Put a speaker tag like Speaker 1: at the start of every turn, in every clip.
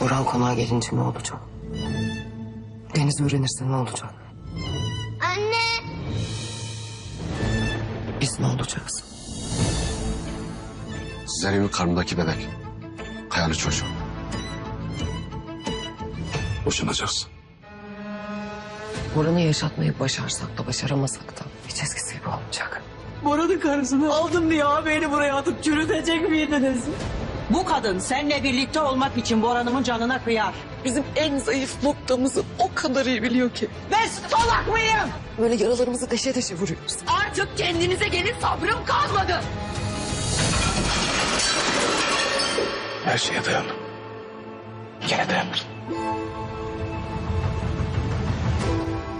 Speaker 1: Orhan konağa gelince ne olacak? Deniz öğrenirse ne olacak?
Speaker 2: Anne.
Speaker 1: Biz ne olacağız?
Speaker 3: Zerrin'in karnındaki bebek. Kayanın çocuğu. Boşanacaksın.
Speaker 1: Boran'ı yaşatmayı başarsak da başaramasak da hiç eskisi gibi olmayacak.
Speaker 4: Boran'ın karısını aldım diye beni buraya atıp çürütecek miydiniz?
Speaker 5: Bu kadın seninle birlikte olmak için Boran'ımın canına kıyar.
Speaker 4: Bizim en zayıf noktamızı o kadar iyi biliyor ki.
Speaker 5: Ben salak mıyım?
Speaker 1: Böyle yaralarımızı deşe deşe vuruyoruz.
Speaker 4: Artık kendinize gelin sabrım kalmadı.
Speaker 3: Her şeye dayandım. Gene dayandım.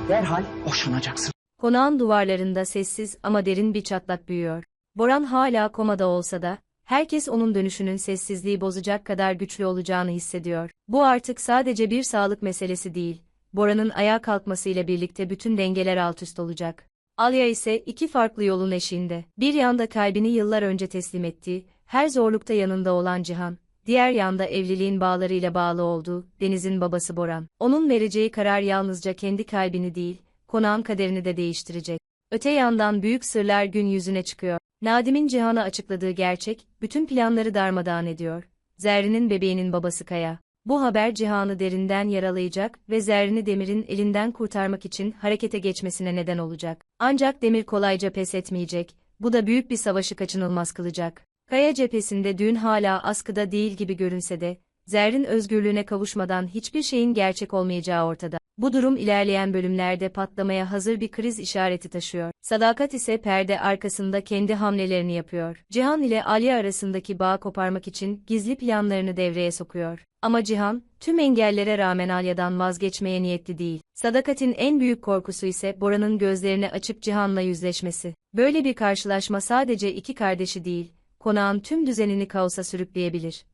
Speaker 5: Derhal boşanacaksın.
Speaker 6: Konağın duvarlarında sessiz ama derin bir çatlak büyüyor. Boran hala komada olsa da, herkes onun dönüşünün sessizliği bozacak kadar güçlü olacağını hissediyor. Bu artık sadece bir sağlık meselesi değil, Boran'ın ayağa kalkmasıyla birlikte bütün dengeler alt üst olacak. Alya ise iki farklı yolun eşiğinde. Bir yanda kalbini yıllar önce teslim ettiği, her zorlukta yanında olan Cihan, diğer yanda evliliğin bağlarıyla bağlı olduğu, Deniz'in babası Boran. Onun vereceği karar yalnızca kendi kalbini değil, konağın kaderini de değiştirecek. Öte yandan büyük sırlar gün yüzüne çıkıyor. Nadim'in Cihan'a açıkladığı gerçek, bütün planları darmadağın ediyor. Zerrin'in bebeğinin babası Kaya. Bu haber Cihan'ı derinden yaralayacak ve Zerrin'i Demir'in elinden kurtarmak için harekete geçmesine neden olacak. Ancak Demir kolayca pes etmeyecek, bu da büyük bir savaşı kaçınılmaz kılacak. Kaya cephesinde düğün hala askıda değil gibi görünse de, Zerrin özgürlüğüne kavuşmadan hiçbir şeyin gerçek olmayacağı ortada. Bu durum ilerleyen bölümlerde patlamaya hazır bir kriz işareti taşıyor. Sadakat ise perde arkasında kendi hamlelerini yapıyor. Cihan ile Ali arasındaki bağı koparmak için gizli planlarını devreye sokuyor. Ama Cihan, tüm engellere rağmen Alya'dan vazgeçmeye niyetli değil. Sadakat'in en büyük korkusu ise Bora'nın gözlerini açıp Cihan'la yüzleşmesi. Böyle bir karşılaşma sadece iki kardeşi değil, konağın tüm düzenini kaosa sürükleyebilir.